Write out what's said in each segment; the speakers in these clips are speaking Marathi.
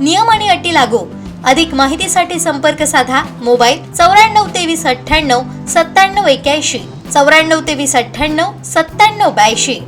नियम आणि अटी लागू. अधिक माहितीसाठी संपर्क साधा मोबाईल चौऱ्याण्णव तेवीस अठ्ठ्याण्णव सत्त्याण्णव एक्याऐंशी. चौऱ्याण्णव तेवीस अठ्ठ्याण्णव सत्त्याण्णव ब्याऐंशी.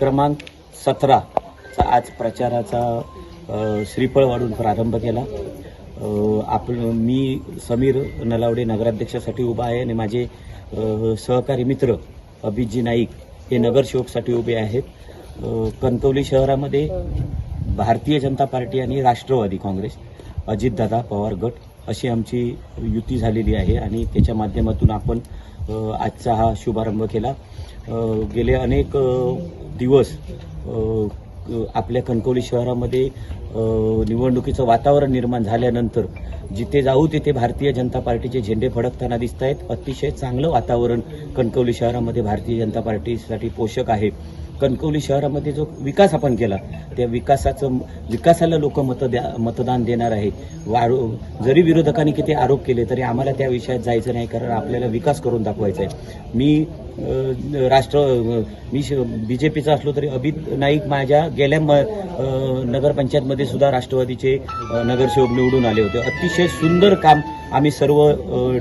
क्रमांक सतराचा आज प्रचाराचा श्रीफळ वाढून प्रारंभ केला. आप आपण मी समीर नलावडे नगराध्यक्षासाठी उभा आहे आणि माझे सहकारी मित्र अभिजी नाईक हे नगरसेवकसाठी उभे आहेत. कणकवली शहरामध्ये भारतीय जनता पार्टी आणि राष्ट्रवादी काँग्रेस अजितदादा पवार गट अशी आमची युती झालेली आहे आणि त्याच्या माध्यमातून आपण आजचा हा शुभारंभ केला. गेले अनेक दिवस आपल्या कणकवली शहरामध्ये निवडणुकीचं वातावरण निर्माण झाल्यानंतर जिथे जाऊ तिथे भारतीय जनता पार्टीचे झेंडे फडकताना दिसत आहेत अतिशय चांगलं वातावरण कणकवली शहरामध्ये भारतीय जनता पार्टीसाठी पोषक आहे. कणकवली शहरामध्ये जो विकास आपण केला त्या विकासाचं विकासाला लोक मत द्या मतदान देणार आहे वाढ जरी विरोधकांनी किती आरोप केले तरी आम्हाला त्या विषयात जायचं नाही कारण आपल्याला विकास करून दाखवायचा आहे. मी राष्ट्र मी बी जे पीचा असलो तरी अभित नाईक माझ्या गेल्या म नगरपंचायतमध्ये ते सुद्धा राष्ट्रवादीचे नगरसेवक निवडून आले होते. अतिशय सुंदर काम आम्ही सर्व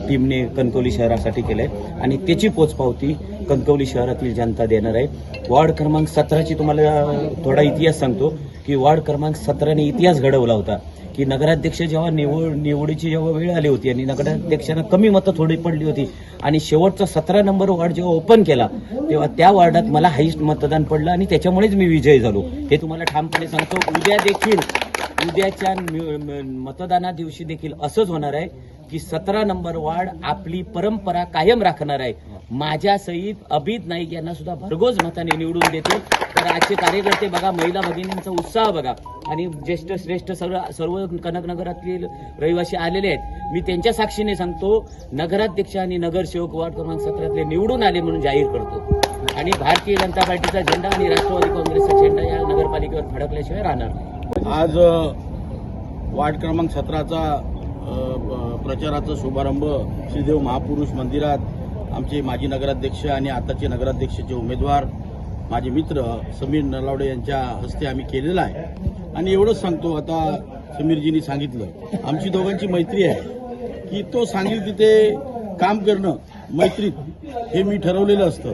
टीमने कणकवली शहरासाठी केलं आहे आणि त्याची पोचपावती कणकवली शहरातील जनता देणार आहे. वॉर्ड क्रमांक सतराची तुम्हाला थोडा इतिहास सांगतो. की वार्ड क्रमांक सतराने इतिहास घडवला होता. की नगराध्यक्ष जेव्हा निवड निवडीची जेव्हा वेळ आली होती आणि नगराध्यक्षांना कमी मतं थोडी पडली होती आणि शेवटचा सतरा नंबर वार्ड जेव्हा ओपन केला तेव्हा त्या वार्डात मला हाईस्ट मतदान पडलं आणि त्याच्यामुळेच मी विजयी झालो. हे तुम्हाला ठामपणे सांगतो. उद्या देखील उद्याच्या मतदाना दिवशी देखील असंच होणार आहे की सतरा नंबर वार्ड आपली परंपरा कायम राखणार आहे. माझ्या सहित अभित नाईक यांना सुद्धा भरघोस मताने निवडून देतो तर आजचे कार्यकर्ते बघा महिला भगिनींचा उत्साह बघा. आणि ज्येष्ठ श्रेष्ठ सर्व सर्व कनकनगरातील रहिवासी आलेले आहेत. मी त्यांच्या साक्षीने सांगतो नगराध्यक्ष आणि नगरसेवक वार्ड क्रमांक सतरातले निवडून आले म्हणून जाहीर करतो. आणि भारतीय जनता पार्टीचा झेंडा आणि राष्ट्रवादी काँग्रेसचा झेंडा या नगरपालिकेवर फडकल्याशिवाय राहणार नाही. आज वार्ड क्रमांक सतराचा प्रचाराचा शुभारंभ श्रीदेव महापुरुष मंदिरात आमचे माजी नगराध्यक्ष आणि आताचे नगराध्यक्षाचे उमेदवार माझे मित्र समीर नलावडे यांच्या हस्ते आम्ही केलेला आहे. आणि एवढंच सांगतो आता समीरजींनी सांगितलं. आमची दोघांची मैत्री आहे की तो सांगेल तिथे काम करणं मैत्रीत हे मी ठरवलेलं असतं.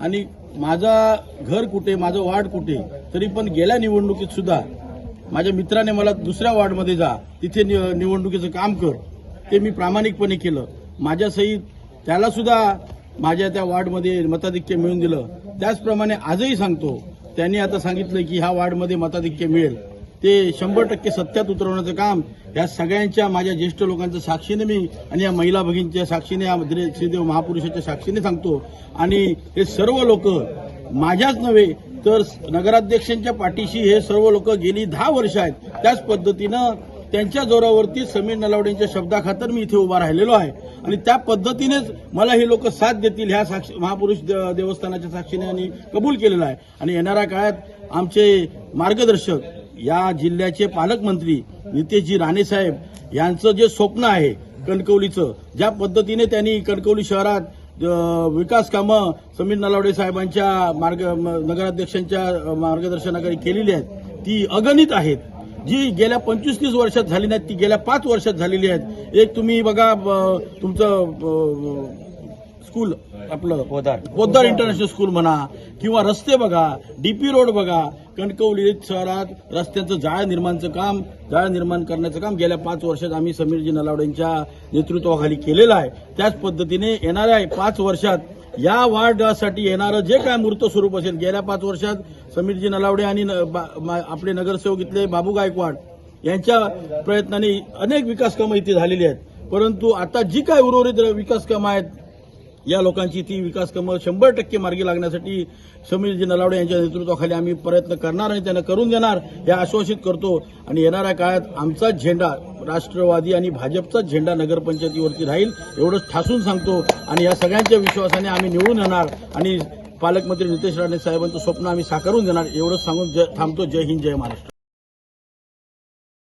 आणि माझा घर कुठे माझं वार्ड कुठे तरी पण गेल्या निवडणुकीत सुद्धा माझ्या मित्राने मला दुसऱ्या वार्डमध्ये जा. तिथे निवडणुकीचं काम कर. ते मी प्रामाणिकपणे केलं. माझ्यासहित त्याला सुद्धा माझ्या त्या वार्डमध्ये मताधिक्य मिळून दिलं. त्याचप्रमाणे आजही सांगतो त्यांनी आता सांगितलं की ह्या वार्डमध्ये मताधिक्य मिळेल. ते शंभर टक्के सत्यात उतरवण्याचं काम या सगळ्यांच्या माझ्या ज्येष्ठ लोकांच्या साक्षीने मी आणि या महिला भगिनीच्या साक्षीने या श्रीदेव महापुरुषाच्या साक्षीने सांगतो. आणि हे सर्व लोक माझ्याच नव्हे तर नगराध्यक्षांच्या पाठीशी हे सर्व लोक गेली दहा वर्ष आहेत. त्याच पद्धतीनं त्यांच्या जोरावरती समीर नलावडेंच्या शब्दाखातर मी इथे उभा राहिलेलो आहे. आणि त्या पद्धतीनेच मला हे लोक साथ देतील ह्या साक्षी महापुरुष देवस्थानाच्या साक्षीने आणि कबूल केलेलं आहे. आणि येणाऱ्या काळात आमचे मार्गदर्शक या जिल्ह्याचे पालकमंत्री नितेशजी राणेसाहेब यांचं जे स्वप्न आहे कणकवलीचं ज्या पद्धतीने त्यांनी कणकवली शहरात विकास कामं समीर नलावडे साहेबांच्या मार्ग म- नगराध्यक्षांच्या मार्गदर्शनाकडे मार्गदर्शनाखाली केलेली आहेत. ती अगणित आहेत. जी गेल्या पंचवीस तीस वर्षात झाली नाहीत ती गेल्या पाच वर्षात झालेली आहेत. एक तुम्ही बघा तुमचं स्कूल आपलं पोदार. पोद्दार इंटरनॅशनल स्कूल म्हणा किंवा रस्ते बघा डीपी रोड बघा कणकवली शहरात रस्त्यांचं जाळं निर्माणचं काम जाळं निर्माण करण्याचं काम गेल्या पाच वर्षात आम्ही समीरजी नलावडेंच्या नेतृत्वाखाली केलेलं आहे त्याच पद्धतीने येणाऱ्या पाच वर्षात या वार्डासाठी येणारं जे काय मूर्त स्वरूप असेल गेल्या पाच वर्षात समीरजी नलावडे आणि आपले नगरसेवक इथले बाबू गायकवाड यांच्या प्रयत्नाने अनेक विकास कामं इथे झालेली आहेत परंतु आता जी काय उर्वरित विकास कामं आहेत या लोकांची ती विकास कामं शंभर टक्के मार्गी लागण्यासाठी समीरजी नलावडे यांच्या नेतृत्वाखाली आम्ही प्रयत्न करणार आणि त्यांना करून देणार हे आश्वासित करतो. आणि येणाऱ्या काळात आमचा झेंडा राष्ट्रवादी आणि भाजपचाच झेंडा नगरपंचायतीवरती राहील एवढंच ठासून सांगतो. आणि या सगळ्यांच्या विश्वासाने आम्ही निवडून येणार आणि पालकमंत्री नितेश राणे साहेबांचं स्वप्न आम्ही साकारून देणार एवढंच सांगून जय- थांबतो. जय हिंद जय महाराष्ट्र.